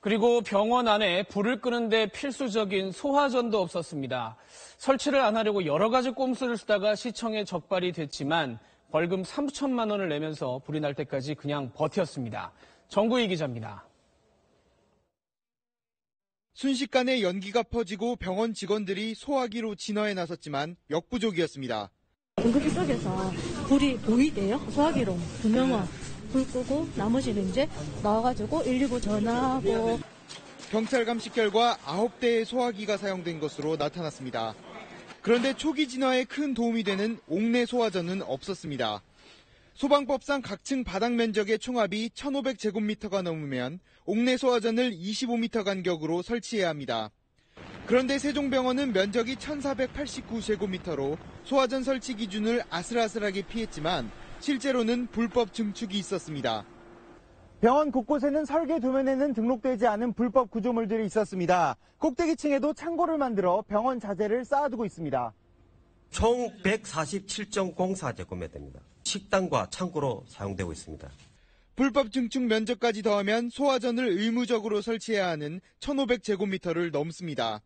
그리고 병원 안에 불을 끄는데 필수적인 소화전도 없었습니다. 설치를 안 하려고 여러 가지 꼼수를 쓰다가 시청에 적발이 됐지만 벌금 3천만 원을 내면서 불이 날 때까지 그냥 버텼습니다. 정구희 기자입니다. 순식간에 연기가 퍼지고 병원 직원들이 소화기로 진화에 나섰지만 역부족이었습니다. 응급실 쪽에서 불이 보이대요. 소화기로 두 명은 불 끄고 나머지는 이제 나와가지고 119 전화하고 경찰 감식 결과 9대의 소화기가 사용된 것으로 나타났습니다. 그런데 초기 진화에 큰 도움이 되는 옥내 소화전은 없었습니다. 소방법상 각층 바닥 면적의 총합이 1,500제곱미터가 넘으면 옥내 소화전을 25m 간격으로 설치해야 합니다. 그런데 세종병원은 면적이 1,489제곱미터로 소화전 설치 기준을 아슬아슬하게 피했지만 실제로는 불법 증축이 있었습니다. 병원 곳곳에는 설계 도면에는 등록되지 않은 불법 구조물들이 있었습니다. 꼭대기층에도 창고를 만들어 병원 자재를 쌓아두고 있습니다. 총 147.04제곱미터입니다. 식당과 창고로 사용되고 있습니다. 불법 증축 면적까지 더하면 소화전을 의무적으로 설치해야 하는 1,500제곱미터를 넘습니다.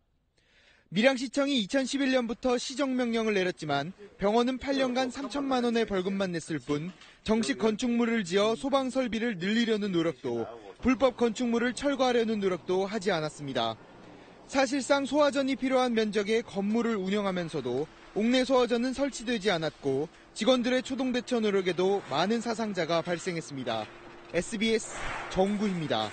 밀양시청이 2011년부터 시정명령을 내렸지만 병원은 8년간 3천만 원의 벌금만 냈을 뿐 정식 건축물을 지어 소방 설비를 늘리려는 노력도 불법 건축물을 철거하려는 노력도 하지 않았습니다. 사실상 소화전이 필요한 면적의 건물을 운영하면서도 옥내 소화전은 설치되지 않았고 직원들의 초동 대처 노력에도 많은 사상자가 발생했습니다. SBS 정구입니다.